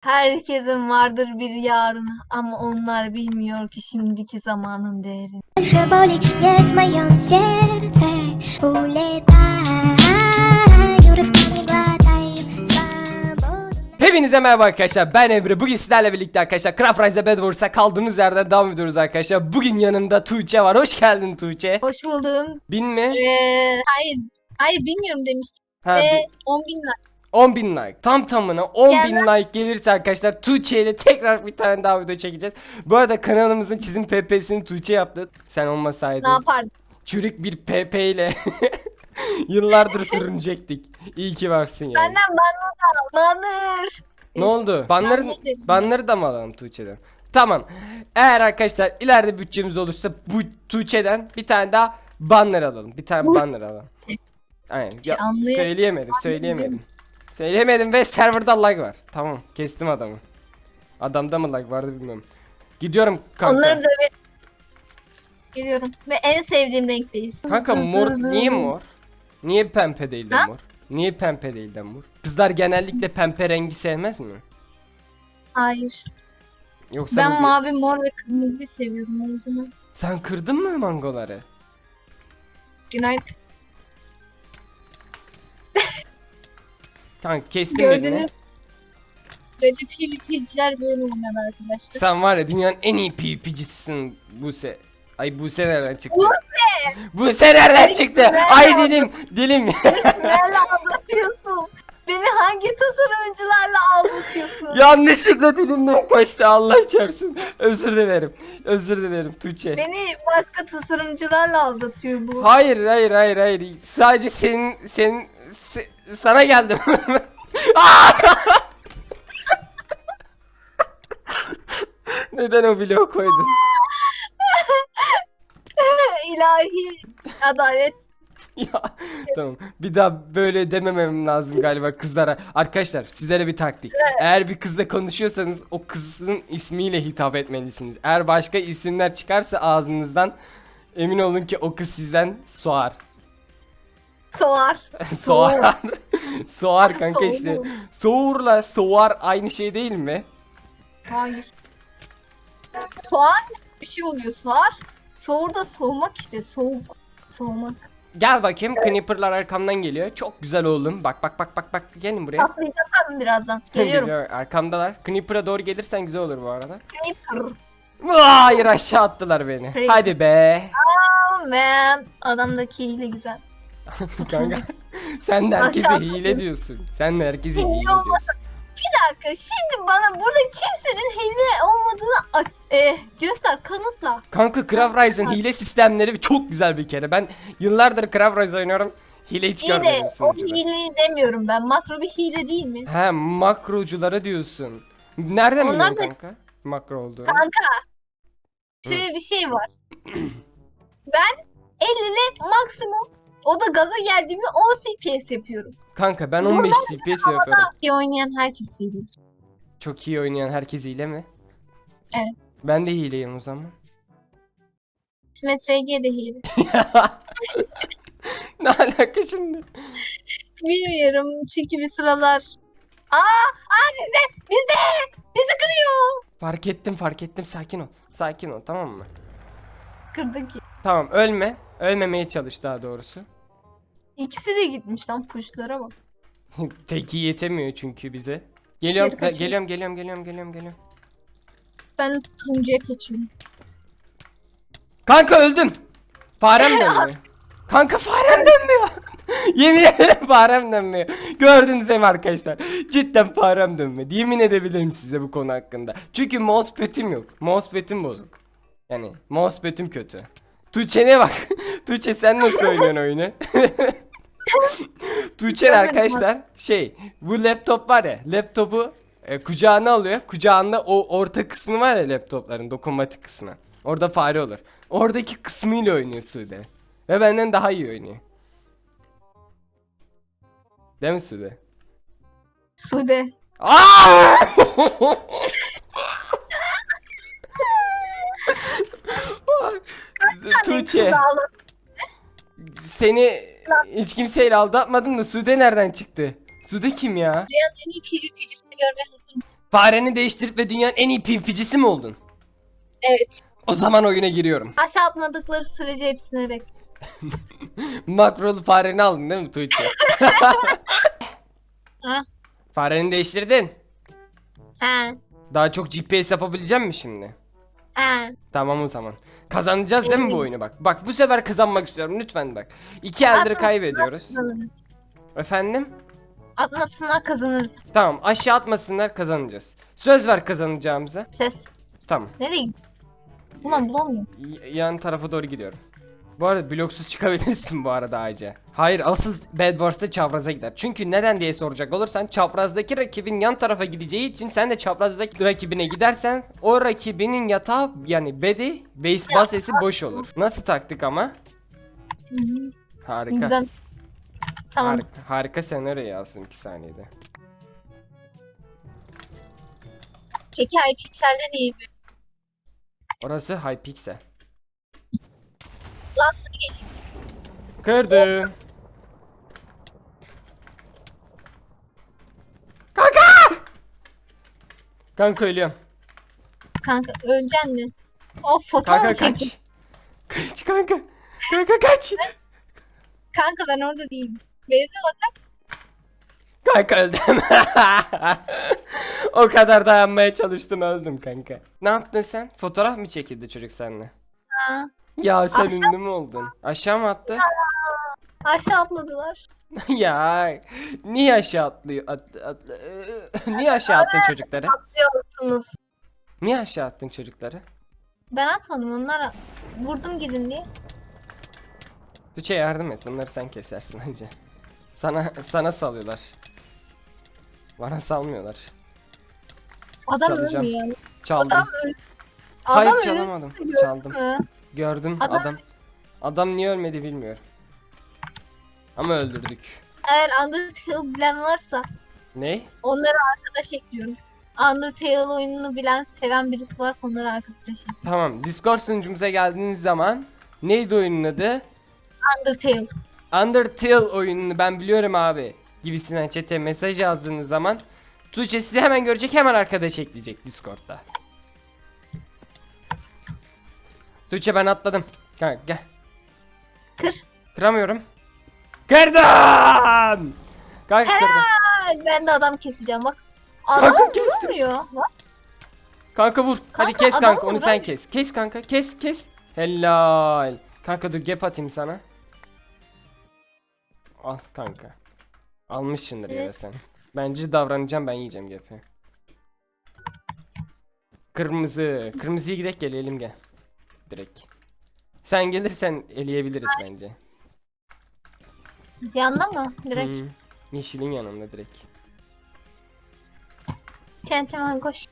Herkesin vardır bir yarını ama onlar bilmiyor ki şimdiki zamanın değerini. Glatają Swobodne Hepinize merhaba arkadaşlar ben Emre bugün sizlerle birlikte arkadaşlar Craft Rise Bed Wars'a kaldığımız yerden devam ediyoruz arkadaşlar Bugün yanımda Tuğçe var hoş geldin Tuğçe Hoş buldum. Bin mi? Ee, hayır. Hayır bilmiyorum demiştim. Ha, Ve bi- 10 bin like. 10 bin like tam tamına 10 bin Gelmez. like gelirse arkadaşlar Tuğçe ile tekrar bir tane daha video çekeceğiz Bu arada kanalımızın çizim PP'sini Tuğçe yaptı Sen olmasaydın Ne yapardın? çürük bir PP ile Yıllardır sürünecektik İyi ki varsın yani Benden banner da al. Banner. Ne oldu? Banları, banları da mı alalım Tuğçe'den? Tamam. Eğer arkadaşlar ileride bütçemiz olursa bu Tuğçe'den bir tane daha banner alalım. Bir tane banner alalım. Aynen. Ya, söyleyemedim, söyleyemedim. Söyleyemedim ve serverda lag var. Tamam, kestim adamı. Adamda mı lag vardı bilmiyorum. Gidiyorum kanka. Onları döve. Geliyorum. Ve en sevdiğim renkteyiz. Kanka mor niye mor? Niye pembe değil de Ha? mor? Niye pembe değil de mor? Kızlar genellikle pembe rengi sevmez mi? Hayır. Yoksa Ben bir- mavi, mor ve kırmızı seviyorum o zaman. Sen kırdın mı mangoları? Günaydın. Kanka kestim birini. Gördüğünüz Recep PvP'ciler böyle oynar arkadaşlar. Sen var ya dünyanın en iyi PvP'cisisin Buse. Ay Buse nereden çıktı? Buse nereden çıktı? Ay dilim dilim. Nelerle aldatıyorsun? Beni hangi tasarımcılarla aldatıyorsun? Yanlışlıkla dilimden kaçtı Allah çarpsın. Özür dilerim. Özür dilerim Tuğçe. Beni başka tasarımcılarla aldatıyor bu. Hayır hayır hayır hayır. Sadece senin senin se- sana geldim. Neden o bloğu koydun? İlahi adalet. ya tamam. Bir daha böyle dememem lazım galiba kızlara. Arkadaşlar sizlere bir taktik. Eğer bir kızla konuşuyorsanız o kızın ismiyle hitap etmelisiniz. Eğer başka isimler çıkarsa ağzınızdan emin olun ki o kız sizden soğar. Soğar. soğar. soğar kanka işte. Soğur. Soğurla soğar aynı şey değil mi? Hayır. Soğan bir şey oluyor soğar. Soğur da soğumak işte soğuk. Soğumak. Gel bakayım Creeper'lar arkamdan geliyor. Çok güzel oğlum. Bak bak bak bak bak gelin buraya. Patlayacaklar birazdan. Geliyorum. Geliyor, Arkamdalar. Creeper'a doğru gelirsen güzel olur bu arada. Creeper. Hayır aşağı attılar beni. Creeper. Hadi be. Oh man. Adamdaki hile güzel. Kanka sen de herkese Aşağı hile diyorsun. Sen de herkese Hile hile diyorsun. Bir dakika şimdi bana burada kimsenin hile olmadığını a- e, göster kanıtla. Kanka Craft Rise'ın hile sistemleri çok güzel bir kere. Ben yıllardır Craft Rise oynuyorum. Hile hiç İyi görmedim o sunucuda. hile demiyorum ben. Makro bir hile değil mi? He makroculara diyorsun. Nereden Onlar biliyorsun da- kanka? Makro olduğunu. Kanka. Şöyle bir şey var. Ben 50 ile maksimum o da gaza geldiğimde 10 CPS yapıyorum. Kanka ben 15 CPS yapıyorum. İyi oynayan herkes hile. Çok iyi oynayan herkes hile mi? Evet. Ben de hileyim o zaman. İsmet RG de hile. ne alaka şimdi? Bilmiyorum çünkü bir sıralar. Aa, aa bizde, bizde, bizi kırıyor. Fark ettim fark ettim sakin ol. Sakin ol tamam mı? Kırdık ya. Tamam ölme. Ölmemeye çalış daha doğrusu. İkisi de gitmiş lan puşlara bak. Teki yetemiyor çünkü bize. Geliyorum, Geri kaçıyor. geliyorum, geliyorum, geliyorum, geliyorum, geliyorum. Ben turuncuya kaçıyorum. Kanka öldüm. Farem dönmüyor. Kanka farem dönmüyor. Yemin ederim farem dönmüyor. Gördünüz mi arkadaşlar? Cidden farem dönmedi. Yemin edebilirim size bu konu hakkında. Çünkü mousepad'im yok. Mousepad'im bozuk. Yani mousepad'im kötü. Tuğçe'ne bak. Tuğçe sen nasıl oynuyorsun oyunu? Tuğçe arkadaşlar şey bu laptop var ya laptopu e, kucağına alıyor. Kucağında o orta kısmı var ya laptopların dokunmatik kısmı. Orada fare olur. Oradaki kısmıyla oynuyor Sude. Ve benden daha iyi oynuyor. Değil mi Sude? Sude. Aa! Tuğçe seni hiç kimseyle aldatmadım da Sude nereden çıktı? Sude kim ya? Dünyanın en iyi PvP'cisini görmeye hazır mısın? Fareni değiştirip ve dünyanın en iyi PvP'cisi mi oldun? Evet. O zaman oyuna giriyorum. Aşağı atmadıkları sürece hepsine rek. Makrolu fareni aldın değil mi Tuğçe? Ha? fareni değiştirdin. He. Daha çok GPS yapabilecek misin şimdi? Tamam o zaman. Kazanacağız değil mi bu oyunu bak. Bak bu sefer kazanmak istiyorum lütfen bak. İki eldir kaybediyoruz. Kazanırız. Efendim? Atmasınlar kazanırız. Tamam aşağı atmasınlar kazanacağız. Söz ver kazanacağımıza. Ses. Tamam. Nereye gidiyorsun? Ulan bulamıyorum. Y- yan tarafa doğru gidiyorum. Bu arada bloksuz çıkabilirsin bu arada Ayca. Hayır asıl Bed Wars'ta çapraza gider. Çünkü neden diye soracak olursan çaprazdaki rakibin yan tarafa gideceği için sen de çaprazdaki rakibine gidersen o rakibinin yatağı yani bedi base basesi boş olur. Nasıl taktik ama? Hı hı. Harika. Güzel. Tamam. Harika, harika senaryo yazsın 2 saniyede. Peki Hypixel'den iyi bir. Orası Hypixel. Lansını geliyor. Kırdı. Kanka! Kanka ölüyorum. Kanka öleceksin mi? Of foto Kanka mu çektin? kaç. Kaç kanka. Kanka kaç. Kanka ben orada değilim. Beyze bakar. Kanka öldüm. o kadar dayanmaya çalıştım öldüm kanka. Ne yaptın sen? Fotoğraf mı çekildi çocuk seninle? Ha. Ya sen Aşağı- ünlü mü oldun? Aşağı mı attı? Aşağı atladılar. ya niye aşağı atlıyor? Atla, atla- niye aşağı attın çocukları? Diyorsunuz. Niye aşağı attın çocukları? Ben atmadım onlara. Vurdum gidin diye. Tuğçe yardım et. Bunları sen kesersin önce. Sana sana salıyorlar. Bana salmıyorlar. Adam Çalacağım. ölmüyor. Çaldım. Adam öl. Hayır Adam çalamadım. Çaldım. Ha. Gördüm Adam- adam. Niye ölmedi bilmiyorum. Ama öldürdük. Eğer Undertale bilen varsa Ne? onları arkadaş ekliyorum. Undertale oyununu bilen, seven birisi varsa onları arkadaş ekliyorum. Tamam. Discord sunucumuza geldiğiniz zaman neydi oyunun adı? Undertale. Undertale oyununu ben biliyorum abi. Gibisinden chat'e mesaj yazdığınız zaman Tuğçe sizi hemen görecek hemen arkadaş ekleyecek Discord'da. Tuğçe ben atladım. Kanka gel. Kır. Kıramıyorum. Kırdım. Kanka kırdım. Ben de adam keseceğim bak. Adam Kanka kestim. vurmuyor. Bak. Kanka vur. Hadi Kanka, kes adam kanka onu vur, sen hadi. kes. Kes kanka kes kes. Helal. Kanka dur gap atayım sana. Al kanka. Almışsındır ya Evet. sen. Bence davranacağım ben yiyeceğim gap'i. Kırmızı. Kırmızıya gidelim gelelim gel. Direkt. Sen gelirsen eleyebiliriz bence. Yanında mı? Direkt. Hmm. Yeşilin yanında direkt. Çentemen koş.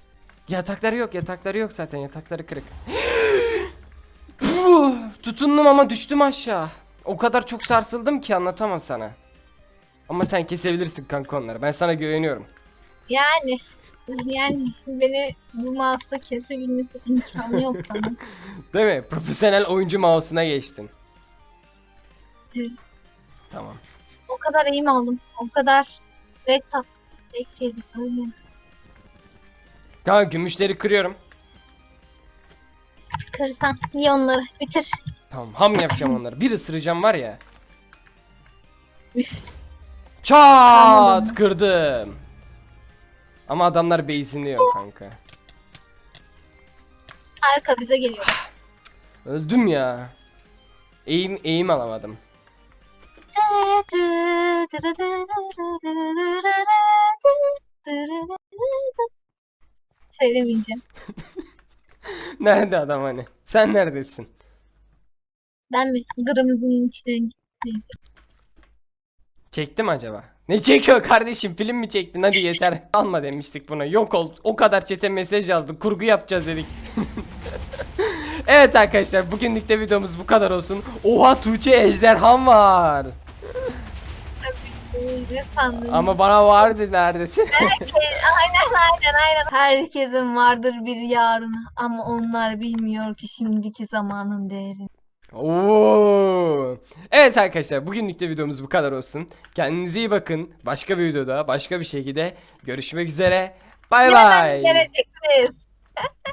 Yatakları yok, yatakları yok zaten. Yatakları kırık. Puh, Tutundum ama düştüm aşağı. O kadar çok sarsıldım ki anlatamam sana. Ama sen kesebilirsin kanka onları. Ben sana güveniyorum. Yani yani beni bu mouse'la kesebilmesi imkanı yok bana. Değil mi? Profesyonel oyuncu mouse'una geçtin. Evet. Tamam. O kadar iyi mi oldum? O kadar red tap. Red şeydi. Öyle. Kanka gümüşleri kırıyorum. Kırsan. Ye onları. Bitir. Tamam ham yapacağım onları. Bir ısıracağım var ya. Çat kırdım. Ama adamlar base'iniyor kanka. Arka bize geliyor. Öldüm ya. Eğim eğim alamadım. Söylemeyeceğim. Nerede adam hani? Sen neredesin? Ben mi? Kırmızının içine neyse. Çekti mi acaba? Ne çekiyor kardeşim? Film mi çektin? Hadi yeter. Alma demiştik buna. Yok ol. O kadar çete mesaj yazdı. Kurgu yapacağız dedik. evet arkadaşlar bugünlük de videomuz bu kadar olsun. Oha Tuğçe ejderhan var. Tabii ne sandın? Ama bana vardı neredesin? Aynen aynen aynen. Herkesin vardır bir yarın ama onlar bilmiyor ki şimdiki zamanın değerini. Oo. Evet arkadaşlar bugünlük de videomuz bu kadar olsun. Kendinize iyi bakın. Başka bir videoda başka bir şekilde görüşmek üzere. Bay bay. geleceksiniz.